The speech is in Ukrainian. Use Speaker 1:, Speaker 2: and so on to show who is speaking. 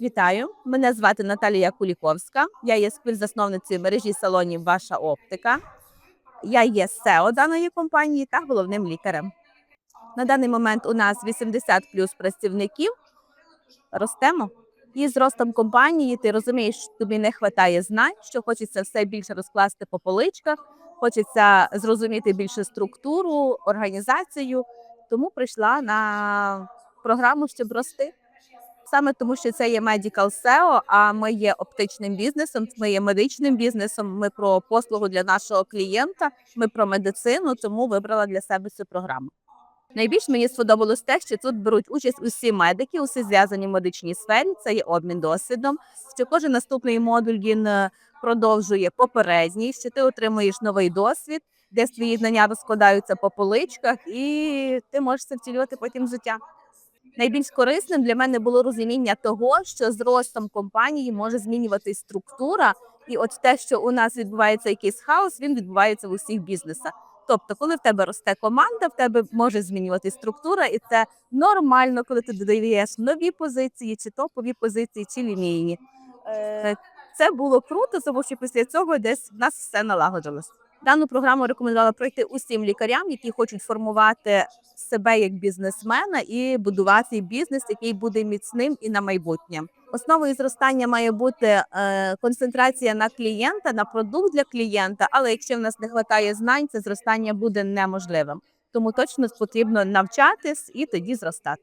Speaker 1: Вітаю! Мене звати Наталія Куліковська. Я є співзасновницею мережі салонів Ваша оптика. Я є SEO даної компанії та головним лікарем. На даний момент у нас 80 плюс працівників. Ростемо. І з ростом компанії ти розумієш, що тобі не вистачає знань, що хочеться все більше розкласти по поличках, хочеться зрозуміти більше структуру, організацію. Тому прийшла на програму, щоб рости. Саме тому, що це є Medical SEO, а ми є оптичним бізнесом, ми є медичним бізнесом. Ми про послугу для нашого клієнта, ми про медицину, тому вибрала для себе цю програму. Найбільш мені сподобалось те, що тут беруть участь усі медики, усі зв'язані в медичній сфері. Це є обмін досвідом. Що кожен наступний модуль він е, продовжує попередній, що ти отримуєш новий досвід, де твої знання розкладаються по поличках, і ти можеш це втілювати потім життя. Найбільш корисним для мене було розуміння того, що з ростом компанії може змінюватись структура, і от те, що у нас відбувається якийсь хаос, він відбувається в усіх бізнесах. Тобто, коли в тебе росте команда, в тебе може змінювати структура, і це нормально, коли ти додаєш нові позиції, чи топові позиції, чи лінійні. Е, Це було круто, тому що після цього десь в нас все налагодилось. Дану програму рекомендувала пройти усім лікарям, які хочуть формувати себе як бізнесмена і будувати бізнес, який буде міцним і на майбутнє. Основою зростання має бути е, концентрація на клієнта, на продукт для клієнта. Але якщо в нас не вистачає знань, це зростання буде неможливим. Тому точно потрібно навчатись і тоді зростати.